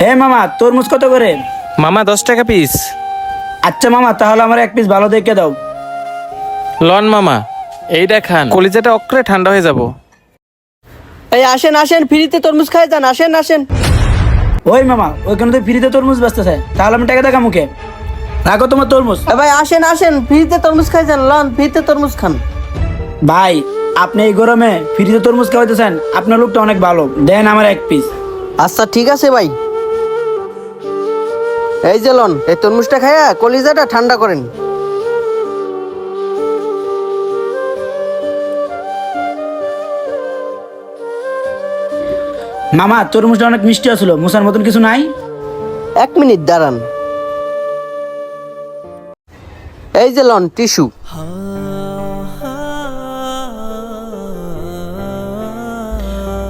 হে মামা তরমুজ কত করে? মামা দশ টাকা পিস আচ্ছা মামা তাহলে আমার এক পিস ভালো দেখে দাও। লন মামা এই দেখান কলিজাটা অক্রে ঠান্ডা হয়ে যাব। এই আসেন আসেন ফ্রিতে তরমুজ খাই যান আসেন আসেন। ওই মামা ওইখানে তো ফ্রিতে তরমুজ বেচতেছে। তাহলে আমি টাকা দেখা মুখে রাখো তোমার তরমুজ। এ ভাই আসেন আসেন ফ্রিতে তরমুজ খাই যান লন ফ্রিতে তরমুজ খান। ভাই আপনি এই গরমে ফ্রিতে তরমুজ খাওয়াইতেছেন আপনার লোকটা অনেক ভালো। দেন আমার এক পিস আচ্ছা ঠিক আছে ভাই। এই যে লন এই তরমুজটা খাইয়া কলিজাটা ঠান্ডা করেন। মামা তরমুজটা অনেক মিষ্টি আসলো মুসার মতন কিছু নাই? এক মিনিট দাঁড়ান। এই যে লন টিস্যু।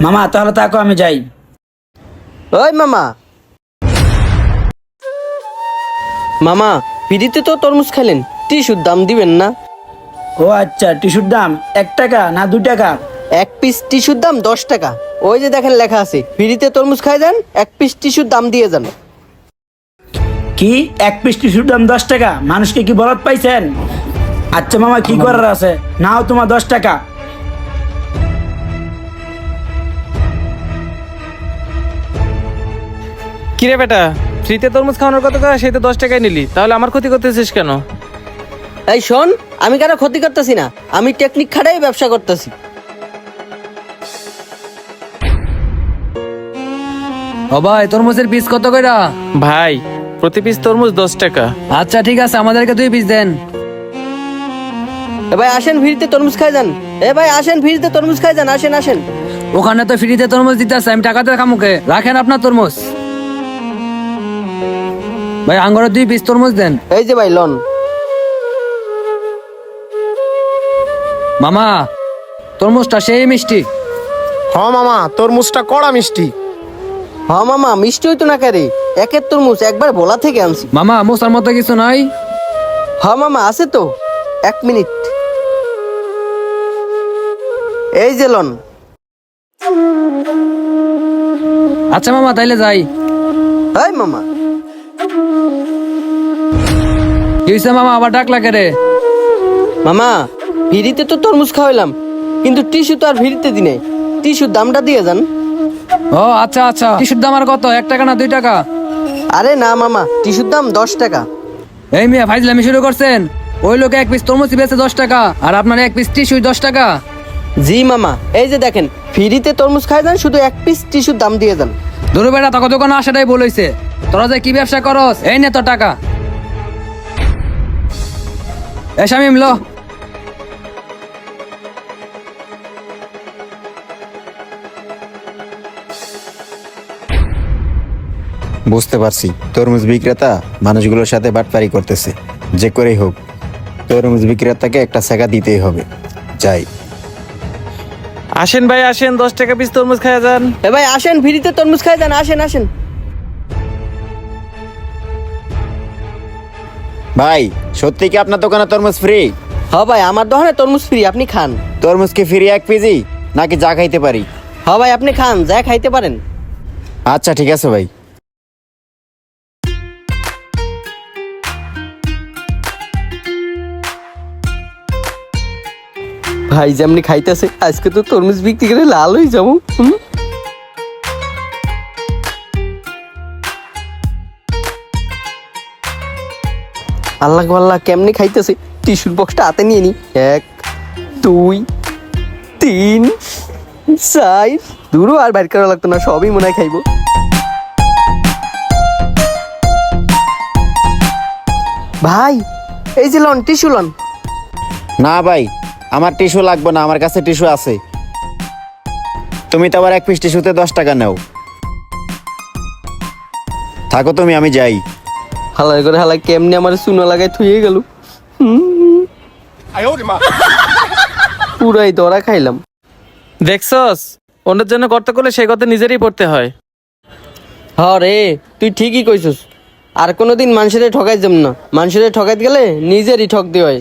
মামা তাহলে তাকো আমি যাই। ওই মামা মামা পিড়িতে তো তরমুজ খাইলেন টিস্যুর দাম দিবেন না। ও আচ্ছা টিস্যুর দাম এক টাকা না দু টাকা? এক পিস টিস্যুর দাম দশ টাকা। ওই যে দেখেন লেখা আছে ফ্রিতে তরমুজ খাই যান এক পিস টিস্যুর দাম দিয়ে যান। কি? এক পিস টিস্যুর দাম দশ টাকা? মানুষকে কি বলদ পাইছেন? আচ্ছা মামা কি করার আছে? নাও তোমার দশ টাকা। কিরে বেটা? ফ্রিতে তরমুজ খাওয়ানোর কথা সেই তো দশ টাকায় নিলি। তাহলে আমার ক্ষতি করতেছিস কেন? এই শোন আমি কারও ক্ষতি করতেছি না। আমি টেকনিক খাটাই ব্যবসা করতেছি। ও ভাই তরমুজের পিস কত কইরা? ভাই প্রতি পিস তরমুজ দশ টাকা। আচ্ছা ঠিক আছে আমাদেরকে দুই পিস দেন। এ ভাই আসেন ফ্রিতে তরমুজ খাই যান। এ ভাই আসেন ফ্রিতে তরমুজ খাই যান আসেন আসেন। ওখানে তো ফ্রিতে তরমুজ দিতেছে আমি টাকাতে রাখা মুখে রাখেন আপনার তরমুজ। ভাই আঙ্গরের দুই পিস তরমুজ দেন। এই যে ভাই লন। মামা তরমুজটা সেই মিষ্টি। হ মামা তরমুজটা কড়া মিষ্টি। হ মামা মিষ্টি হইতো না কারে? একের তরমুজ একবার ভোলা থেকে আনছি। মামা মোসার মতো কিছু নাই? হ মামা আছে তো। এক মিনিট। এই যে লন। আচ্ছা মামা তাইলে যাই। এই মামা। কি হইছে মামা? আবার ডাক লাগে রে। মামা ফ্রিতে তো তরমুজ খাওয়াইলাম কিন্তু টিস্যু তো আর ফ্রিতে দিনে টিস্যুর দামটা দিয়ে যান। ও আচ্ছা আচ্ছা। টিসুর দাম আর কত? এক টাকা না দুই টাকা? আরে না মামা টিস্যুর দাম দশ টাকা। এই মিয়া ফাইজলামি শুরু করছেন। ওই লোকে এক পিস তরমুজ বেচে দশ টাকা আর আপনার এক পিস টিসুই দশ টাকা। জি মামা এই যে দেখেন ফ্রিতে তরমুজ খাই যান শুধু এক পিস টিস্যুর দাম দিয়ে যান। ধরু বেটা তখন দোকানে আসাটাই বলেছে তোরা যে কি ব্যবসা করস? এই নে তো টাকা। এ শামিম লো। বুঝতে পারছি তরমুজ বিক্রেতা মানুষগুলোর সাথে বাটপারি করতেছে। যে করেই হোক তরমুজ বিক্রেতাকে একটা সেগা দিতেই হবে। যাই। আসেন ভাই আসেন দশ টাকা পিস তরমুজ খাওয়া যান। এ ভাই আসেন ফ্রিতে তরমুজ খাই যান আসেন আসেন। ভাই সত্যি কি আপনার দোকানে তরমুজ ফ্রি হ ভাই আমার দোকানে তরমুজ ফ্রি আপনি খান। তরমুজ কি ফ্রি এক পিজি নাকি যা খাইতে পারি? হ ভাই আপনি খান যা খাইতে পারেন। আচ্ছা ঠিক আছে ভাই। ভাই যেমনি খাইতেছে আজকে তো তরমুজ বিক্রি করে লাল হয়ে যাব হুম? আল্লাহ আল্লাহ কেমনি খাইতেছে? টিস্যুর বক্সটা হাতে নিয়ে নি। এক, দুই, তিন, চার। দূরও আর বাইর করা লাগতো না, সবই মনে হয় খাইবো। ভাই, এই যে লন, টিস্যু লন। না ভাই, আমার টিস্যু লাগবে না, আমার কাছে টিস্যু আছে। তুমি তো আবার এক পিস টিস্যুতে দশ টাকা নাও। থাকো তুমি, আমি যাই। হালাই করে হালাই কেমনি আমার চুনো লাগাই থুয়ে গেল? পুরাই দরা খাইলাম। দেখছস অন্যের জন্য করতে করলে সেই কথা নিজেরই পড়তে হয়। হ রে তুই ঠিকই কইছস। আর কোনোদিন মানুষের ঠকাই যাম না। মানুষের ঠকাইতে গেলে নিজেরই ঠক দিয়ে হয়।